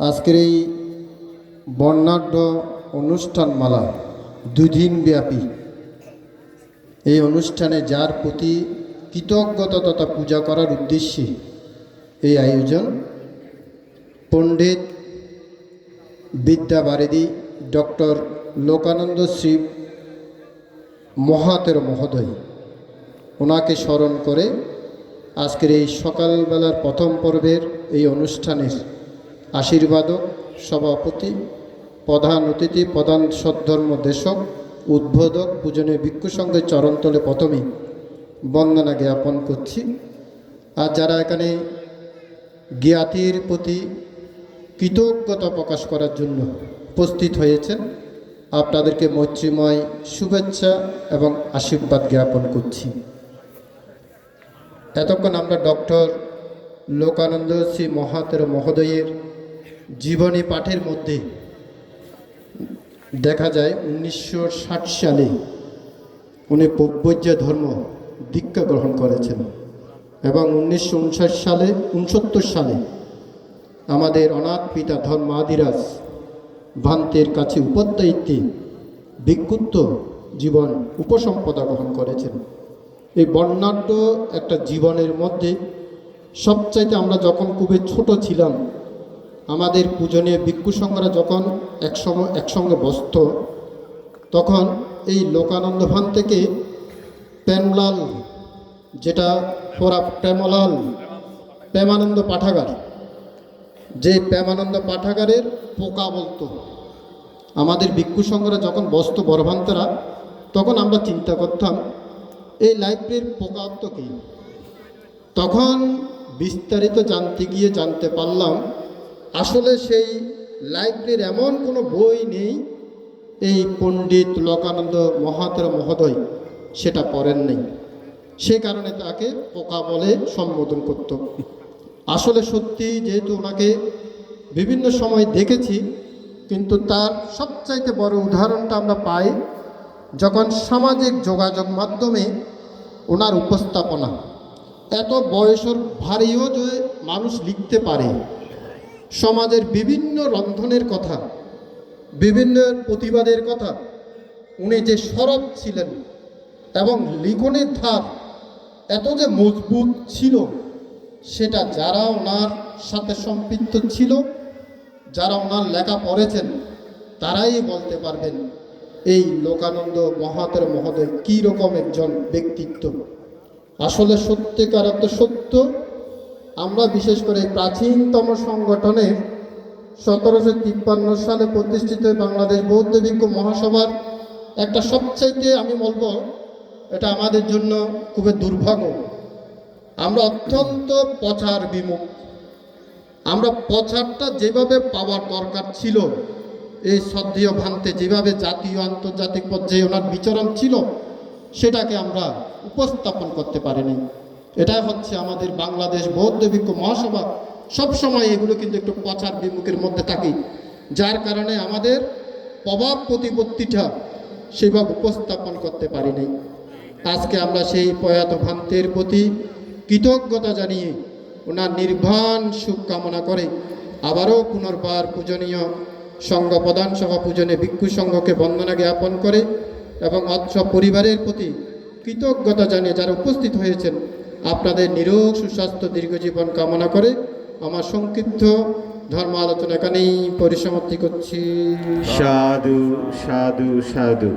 আজকের এই বর্ণাঢ্য অনুষ্ঠানমালা দুদিন ব্যাপী এই অনুষ্ঠানে যার প্রতি কৃতজ্ঞতা তথা পূজা করার উদ্দেশ্যে এই আয়োজন পণ্ডিত বিদ্যা বারেদি ডক্টর লোকানন্দ শিব মহাতের মহোদয়। ওনাকে স্মরণ করে আজকের এই সকালবেলার প্রথম পর্বের এই অনুষ্ঠানের আশীর্বাদক সভাপতি, প্রধান অতিথি, প্রধান সদ্ধর্ম দেশক, উদ্বোধক পূজনীয় ভিক্ষু সঙ্গে চরণতলে প্রথমেই বন্দনা জ্ঞাপন করছি। আর যারা এখানে জ্ঞাতির প্রতি কৃতজ্ঞতা প্রকাশ করার জন্য উপস্থিত হয়েছেন, আপনাদেরকে মৈত্রীময় শুভেচ্ছা এবং আশীর্বাদ জ্ঞাপন করছি। এতক্ষণ আমরা ডক্টর লোকানন্দ শ্রী মহাতের মহোদয়ের জীবনী পাঠের মধ্যে দেখা যায় উনিশশো ষাট সালে উনি পব্বজ্য ধর্ম দীক্ষা গ্রহণ করেছেন এবং উনিশশো উনষাট সালে, উনসত্তর সালে আমাদের অনাথ পিতা ধর্ম ধর্মাদিরাজ ভান্তের কাছে উপদায়িত্বে ভিক্ষুত্ব জীবন উপসম্পদা গ্রহণ করেছেন। এই বর্ণাঢ্য একটা জীবনের মধ্যে সবচাইতে আমরা যখন খুবই ছোট ছিলাম আমাদের পূজনীয় ভিক্ষু সংঘরা যখন একসঙ্গে একসঙ্গে বসত, তখন এই লোকানন্দ ভান থেকে প্যানলাল যেটা পরা প্রেমলাল, প্রেমানন্দ পাঠাগার, যে প্রেমানন্দ পাঠাগারের পোকা বলতো। আমাদের ভিক্ষু সংঘরা যখন বসত বরভান্তরা তখন আমরা চিন্তা করতাম, এই লাইব্রেরির পোকা তো কি? তখন বিস্তারিত জানতে গিয়ে জানতে পারলাম আসলে সেই লাইব্রেরির এমন কোনো বই নেই, এই পণ্ডিত লোকানন্দ মহাতের মহোদয় সেটা পড়েন নেই। সে কারণে তাকে পোকা বলে সম্বোধন করত। আসলে সত্যি যেহেতু ওনাকে বিভিন্ন সময় দেখেছি, কিন্তু তার সবচাইতে বড় উদাহরণটা আমরা পাই যখন সামাজিক যোগাযোগ মাধ্যমে ওনার উপস্থাপনা, এত বয়সের ভারীও যে মানুষ লিখতে পারে সমাজের বিভিন্ন রন্ধনের কথা, বিভিন্ন প্রতিবাদের কথা। উনি যে সরব ছিলেন এবং লিখনের ধার এত যে মজবুত ছিল, সেটা যারা ওনার সাথে সম্পৃক্ত ছিল, যারা ওনার লেখা পড়েছেন, তারাই বলতে পারবেন, এই লোকানন্দ মহাতের মহোদয় কী রকম একজন ব্যক্তিত্ব। আসলে সত্যিকার অর্থ সত্য আমরা বিশেষ করে প্রাচীনতম সংগঠনে সতেরোশো তিপ্পান্ন সালে প্রতিষ্ঠিত বাংলাদেশ বৌদ্ধ মহাসভার একটা সবচাইতে, আমি বলব, এটা আমাদের জন্য খুবই দুর্ভাগ্য। আমরা অত্যন্ত পচার বিমুখ। আমরা পচারটা যেভাবে পাওয়ার দরকার ছিল, এই সদ্রীয় ভান্তে, যেভাবে জাতীয়, আন্তর্জাতিক পর্যায়ে ওনার বিচরণ ছিল, সেটাকে আমরা উপস্থাপন করতে পারিনি। এটাই হচ্ছে আমাদের বাংলাদেশ বৌদ্ধ ভিক্ষু মহাসভা সবসময় এগুলো কিন্তু একটু পচার বিমুখের মধ্যে থাকি। যার কারণে আমাদের প্রভাব প্রতিপত্তিটা সেভাবে উপস্থাপন করতে পারিনি আজকে আমরা সেই প্রয়াত ভান্তের প্রতি কৃতজ্ঞতা জানিয়ে ওনার নির্বাণ সুখ কামনা করে আবারও পুনর্বার পূজনীয় সংঘ প্রধান সভা পূজনে ভিক্ষু সংঘকে বন্দনা জ্ঞাপন করে এবং অত্র পরিবারের প্রতি কৃতজ্ঞতা জানিয়ে যারা উপস্থিত হয়েছেন আপনাদের নিরোগ সুস্বাস্থ্য দীর্ঘজীবন কামনা করে আমার সংক্ষিপ্ত ধর্ম আলোচনা এখানেই পরিসমাপ্তি করছি। সাধু সাধু সাধু।